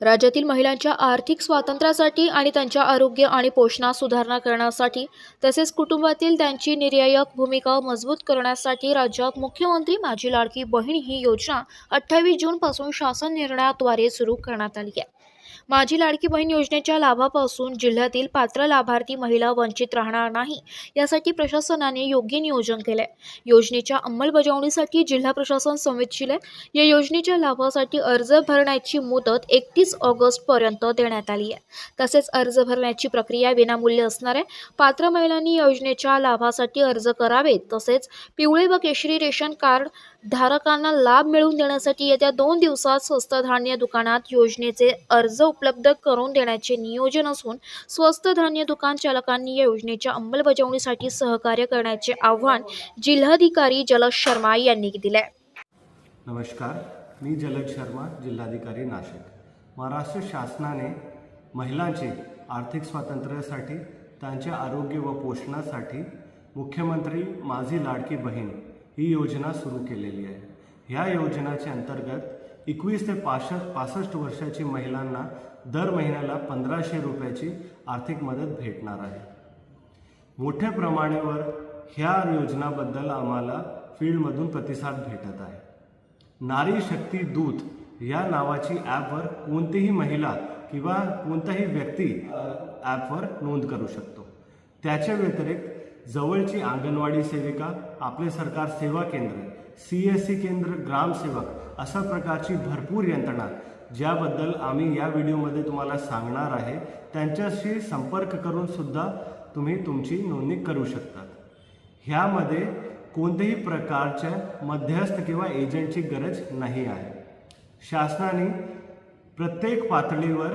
राज्यातील महिलांच्या आर्थिक स्वातंत्र्यासाठी आणि त्यांच्या आरोग्य आणि पोषणात सुधारणा करण्यासाठी तसेच कुटुंबातील त्यांची निर्यायक भूमिका मजबूत करण्यासाठी राज्यात मुख्यमंत्री माझी लाडकी बहीण ही योजना अठ्ठावीस जूनपासून शासन निर्णयाद्वारे सुरू करण्यात आली आहे. माझी लाडकी बहीण योजनेच्या लाभापासून जिल्ह्यातील पात्र लाभार्थी महिला वंचित राहणार नाही यासाठी प्रशासनाने योग्य नियोजन केले योजनेच्या अंमलबजावणीसाठी जिल्हा प्रशासन संवेदशील आहे या योजनेच्या लाभासाठी अर्ज भरण्याची मुदत एकतीस ऑगस्टपर्यंत देण्यात आली आहे. तसेच अर्ज भरण्याची प्रक्रिया विनामूल्य असणार आहे पात्र महिलांनी योजनेच्या लाभासाठी अर्ज करावेत तसेच पिवळे व केशरी रेशन कार्ड धारकांना लाभ मिळवून देण्यासाठी येत्या दोन दिवसात स्वस्त धान्य दुकानात योजनेचे अर्ज उपलब्ध करून देण्याचे नियोजन असून स्वस्त धान्य दुकान चालकांनी या योजनेच्या अंमलबजावणीसाठी सहकार्य करण्याचे आव्हान जिल्हाधिकारी जलज शर्मा यांनी दिले. आहे नमस्कार मी जलद शर्मा जिल्हाधिकारी नाशिक. महाराष्ट्र शासनाने महिलांचे आर्थिक स्वातंत्र्यासाठी त्यांच्या आरोग्य व पोषणासाठी मुख्यमंत्री माझी लाडकी बहीण ही योजना सुरू केलेली आहे. ह्या योजनाच्या अंतर्गत एकवीस ते पासष्ट पासष्ट वर्षाची महिलांना दर महिन्याला पंधराशे रुपयाची आर्थिक मदत भेटणार आहे. मोठ्या प्रमाणावर ह्या योजनाबद्दल आम्हाला फील्डमधून प्रतिसाद भेटत आहे. नारी शक्ती दूत या नावाची ॲपवर कोणतीही महिला किंवा कोणताही व्यक्ती ॲपवर नोंद करू शकतो. त्याच्या व्यतिरिक्त जवळची अंगणवाडी सेविका आपले सरकार सेवा केंद्र सी एस सी केंद्र ग्रामसेवक अशा प्रकारची भरपूर यंत्रणा. ज्याबद्दल आम्ही या व्हिडिओमध्ये तुम्हाला सांगणार आहे त्यांच्याशी संपर्क करून सुद्धा तुम्ही तुमची नोंदणी करू शकतात. ह्यामध्ये कोणत्याही प्रकारच्या मध्यस्थ किंवा एजंटची गरज नाही आहे. शासनाने प्रत्येक पातळीवर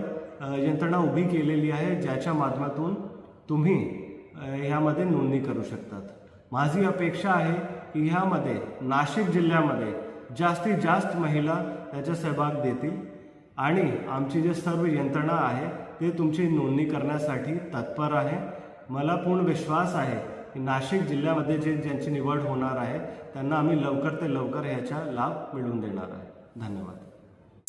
यंत्रणा उभी केलेली आहे ज्याच्या माध्यमातून तुम्ही ह्यामध्ये नोंदणी करू शकतात. माझी अपेक्षा आहे की ह्यामध्ये नाशिक जिल्ह्यामध्ये जास्तीत जास्त महिला त्याचा सहभाग देतील आणि आमची जे सर्व यंत्रणा आहे ते तुमची नोंदणी करण्यासाठी तत्पर आहे. मला पूर्ण विश्वास आहे की नाशिक जिल्ह्यामध्ये जे ज्यांची निवड होणार आहे त्यांना आम्ही लवकर ते लवकर ह्याचा लाभ मिळवून देणार आहे. धन्यवाद.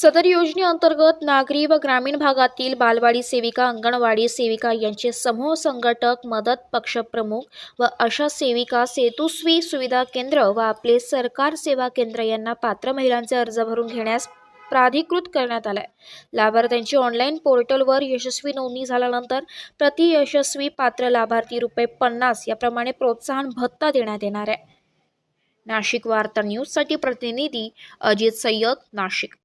सदर योजनेअंतर्गत नागरी व ग्रामीण भागातील बालवाडी सेविका अंगणवाडी सेविका यांचे समूह संघटक मदत पक्षप्रमुख व अशा सेविका सेतुस्वी सुविधा केंद्र व आपले सरकार सेवा केंद्र यांना पात्र महिलांचे अर्ज भरून घेण्यास प्राधिकृत करण्यात आलाय. लाभार्थ्यांची ऑनलाईन पोर्टलवर यशस्वी नोंदणी झाल्यानंतर प्रति यशस्वी पात्र लाभार्थी रुपये पन्नास याप्रमाणे प्रोत्साहन भत्ता देण्यात येणार आहे. नाशिक वार्ता न्यूजसाठी प्रतिनिधी अजित सय्यद नाशिक.